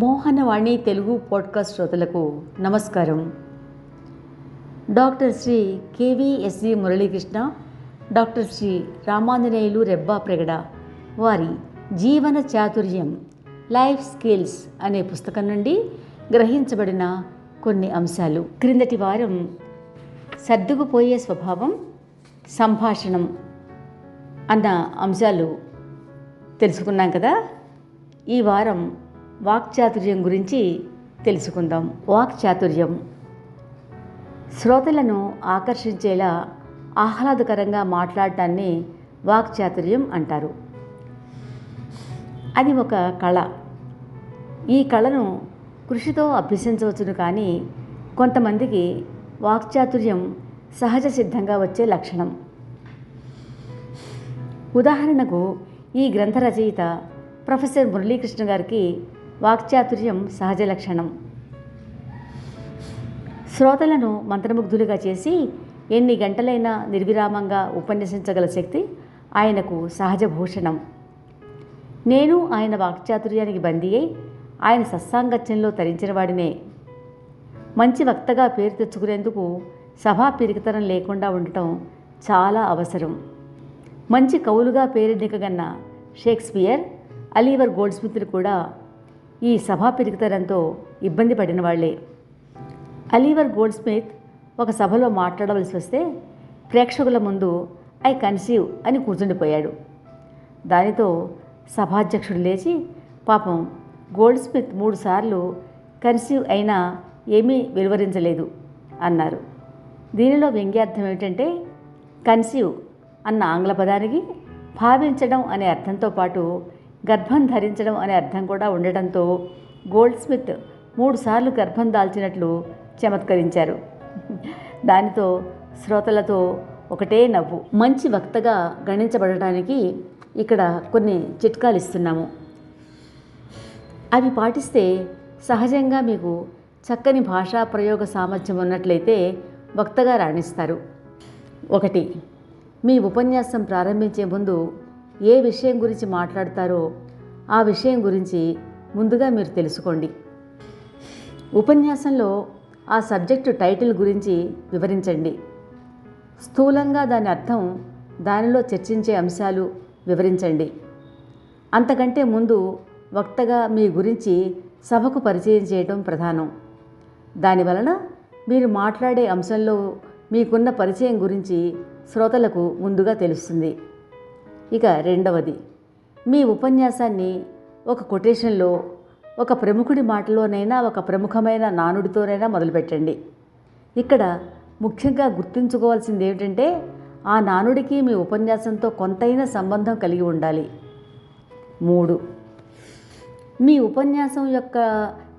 Mohanavani Telugu podcast శ్రోతలకు నమస్కారం. Doctor Shri KVSG Muralikrishna doctor Shri Ramanjaneyulu Rebba Pragada వారి జీవన చాతుర్యం లైఫ్ స్కిల్స్ అనే పుస్తకం నుండి గ్రహించబడిన కొన్ని అంశాలు. క్రిందటి వారం సర్దుకుపోయే స్వభావం సంభాషణం అన్న అంశాలు తెలుసుకున్నాం కదా. ఈ వారం వాక్చాతుర్యం గురించి తెలుసుకుందాం. వాక్చాతుర్యం శ్రోతలను ఆకర్షించేలా ఆహ్లాదకరంగా మాట్లాడటాన్ని వాక్చాతుర్యం అంటారు. అది ఒక కళ. ఈ కళను కృషితో అభ్యసించవచ్చును కానీ కొంతమందికి వాక్చాతుర్యం సహజ సిద్ధంగా వచ్చే లక్షణం. ఉదాహరణకు ఈ గ్రంథ రచయిత ప్రొఫెసర్ మురళీకృష్ణ గారికి వాక్చాతుర్యం సహజ లక్షణం. శ్రోతలను మంత్రముగ్ధులుగా చేసి ఎన్ని గంటలైనా నిర్విరామంగా ఉపన్యసించగల శక్తి ఆయనకు సహజ భూషణం. నేను ఆయన వాక్చాతుర్యానికి బందీ అయి ఆయన సత్సాంగత్యంలో తరించిన వాడినే. మంచి వక్తగా పేరు తెచ్చుకునేందుకు సభా పిరికితనం లేకుండా ఉండటం చాలా అవసరం. మంచి కవులుగా పేరెన్నికగన్న షేక్స్పియర్ అలీవర్ గోల్డ్స్మిత్లు కూడా ఈ సభ పెరుగుతనంతో ఇబ్బంది పడిన వాళ్ళే అలీవర్ గోల్డ్ స్మిత్ ఒక సభలో మాట్లాడవలసి వస్తే ప్రేక్షకుల ముందు ఐ కన్సీవ్ అని కూర్చుండిపోయాడు. దానితో సభాధ్యక్షుడు లేచి పాపం గోల్డ్ స్మిత్ మూడుసార్లు కన్సీవ్ అయినా ఏమీ వెలువరించలేదు అన్నారు. దీనిలో వ్యంగ్యార్థం ఏమిటంటే కన్సీవ్ అన్న ఆంగ్ల పదానికి భావించడం అనే అర్థంతో పాటు గర్భం ధరించడం అనే అర్థం కూడా ఉండటంతో గోల్డ్ స్మిత్ మూడుసార్లు గర్భం దాల్చినట్లు చమత్కరించారు. దానితో శ్రోతలతో ఒకటే నవ్వు. మంచి వక్తగా గణించబడటానికి ఇక్కడ కొన్ని చిట్కాలు ఇస్తున్నాము. అవి పాటిస్తే సహజంగా మీకు చక్కని భాషా ప్రయోగ సామర్థ్యం ఉన్నట్లయితే వక్తగా రాణిస్తారు. ఒకటి మీ ఉపన్యాసం ప్రారంభించే ముందు ఏ విషయం గురించి మాట్లాడతారో ఆ విషయం గురించి ముందుగా మీరు తెలుసుకోండి. ఉపన్యాసంలో ఆ సబ్జెక్టు టైటిల్ గురించి వివరించండి. స్థూలంగా దాని అర్థం దానిలో చర్చించే అంశాలు వివరించండి. అంతకంటే ముందు వక్తగా మీ గురించి సభకు పరిచయం చేయడం ప్రధానం. దానివలన మీరు మాట్లాడే అంశంలో మీకున్న పరిచయం గురించి శ్రోతలకు ముందుగా తెలుస్తుంది. ఇక రెండవది. మీ ఉపన్యాసాన్ని ఒక కొటేషన్లో ఒక ప్రముఖుడి మాటలోనైనా ఒక ప్రముఖమైన నానుడితోనైనా మొదలుపెట్టండి. ఇక్కడ ముఖ్యంగా గుర్తుంచుకోవాల్సింది ఏమిటంటే ఆ నానుడికి మీ ఉపన్యాసంతో కొంతైనా సంబంధం కలిగి ఉండాలి. మూడు. మీ ఉపన్యాసం యొక్క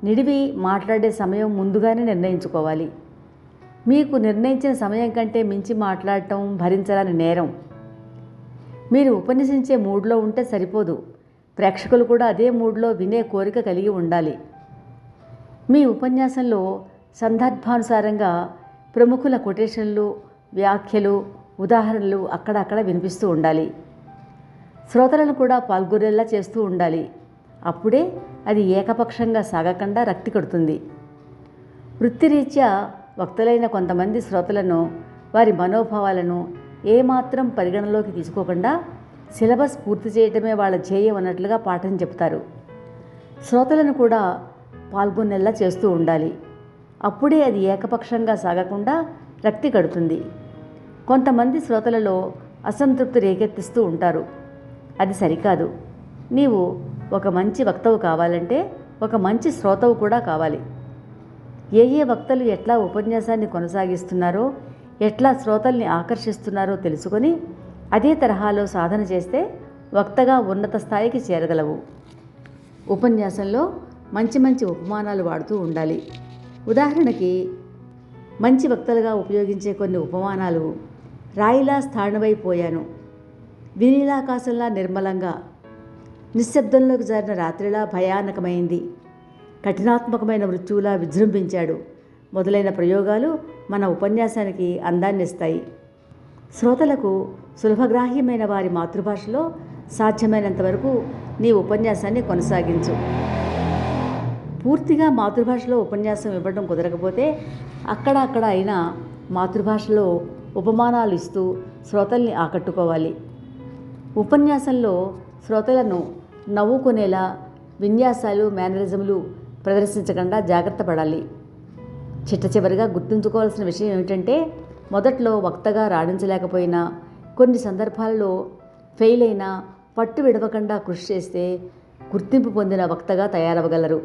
నిడివి మాట్లాడే సమయం ముందుగానే నిర్ణయించుకోవాలి. మీకు నిర్ణయించిన సమయం కంటే మించి మాట్లాడటం భరించాలని నేరం. మీరు ఉపన్యసించే మూడ్లో ఉంటే సరిపోదు. ప్రేక్షకులు కూడా అదే మూడ్లో వినే కోరిక కలిగి ఉండాలి. మీ ఉపన్యాసంలో సందర్భానుసారంగా ప్రముఖుల కొటేషన్లు వ్యాఖ్యలు ఉదాహరణలు అక్కడక్కడ వినిపిస్తూ ఉండాలి. శ్రోతలను కూడా పాల్గొనేలా చేస్తూ ఉండాలి. అప్పుడే అది ఏకపక్షంగా సాగకుండా రక్తి కడుతుంది. వృత్తిరీత్యా వక్తలైన కొంతమంది శ్రోతలను వారి మనోభావాలను ఏమాత్రం పరిగణలోకి తీసుకోకుండా సిలబస్ పూర్తి చేయటమే వాళ్ళ ధ్యేయం అన్నట్లుగా పాఠం చెప్తారు. శ్రోతలను కూడా పాల్గొనేలా చేస్తూ ఉండాలి. అప్పుడే అది ఏకపక్షంగా సాగకుండా రక్తి కడుతుంది. కొంతమంది శ్రోతలలో అసంతృప్తి రేకెత్తిస్తూ ఉంటారు. అది సరికాదు. నీవు ఒక మంచి వక్తవు కావాలంటే ఒక మంచి శ్రోతవు కూడా కావాలి. ఏ ఏ వక్తలు ఎట్లా ఉపన్యాసాన్ని కొనసాగిస్తున్నారో ఎట్లా శ్రోతల్ని ఆకర్షిస్తున్నారో తెలుసుకొని అదే తరహాలో సాధన చేస్తే వక్తగా ఉన్నత స్థాయికి చేరగలవు. ఉపన్యాసంలో మంచి మంచి ఉపమానాలు వాడుతూ ఉండాలి. ఉదాహరణకి మంచి వక్తలుగా ఉపయోగించే కొన్ని ఉపమానాలు రాయిలా స్థాణువైపోయాను వినీలాకాశంలా నిర్మలంగా నిశ్శబ్దంలోకి జారిన రాత్రిలా భయానకమైంది. కఠినాత్మకమైన మృత్యువులా విజృంభించాడు. మొదలైన ప్రయోగాలు మన ఉపన్యాసానికి అందాన్నిస్తాయి శ్రోతలకు సులభగ్రాహ్యమైన వారి మాతృభాషలో సాధ్యమైనంత వరకు నీ ఉపన్యాసాన్ని కొనసాగించు. పూర్తిగా మాతృభాషలో ఉపన్యాసం ఇవ్వడం కుదరకపోతే అక్కడ అక్కడ అయినా మాతృభాషలో ఉపమానాలు ఇస్తూ శ్రోతల్ని ఆకట్టుకోవాలి. ఉపన్యాసంలో శ్రోతలను నవ్వుకునేలా విన్యాసాలు మేనరిజములు ప్రదర్శించకుండా జాగ్రత్త పడాలి. చిట్ట చివరిగా గుర్తుంచుకోవాల్సిన విషయం ఏమిటంటే మొదట్లో వక్తగా రాణించలేకపోయినా కొన్ని సందర్భాల్లో ఫెయిల్ అయినా పట్టు విడవకుండా కృషి చేస్తే గుర్తింపు పొందిన వక్తగా తయారవగలరు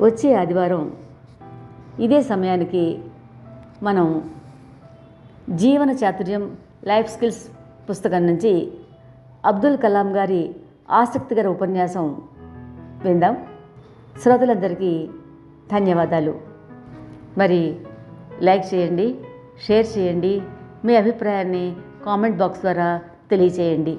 వచ్చే ఆదివారం ఇదే సమయానికి మనం జీవన చాతుర్యం లైఫ్ స్కిల్స్ పుస్తకం నుంచి అబ్దుల్ కలాం గారి ఆసక్తికర ఉపన్యాసం విందాం. శ్రోతలందరికీ ధన్యవాదాలు. మరి లైక్ చేయండి షేర్ చేయండి మీ అభిప్రాయాన్ని కామెంట్ బాక్స్ ద్వారా తెలియచేయండి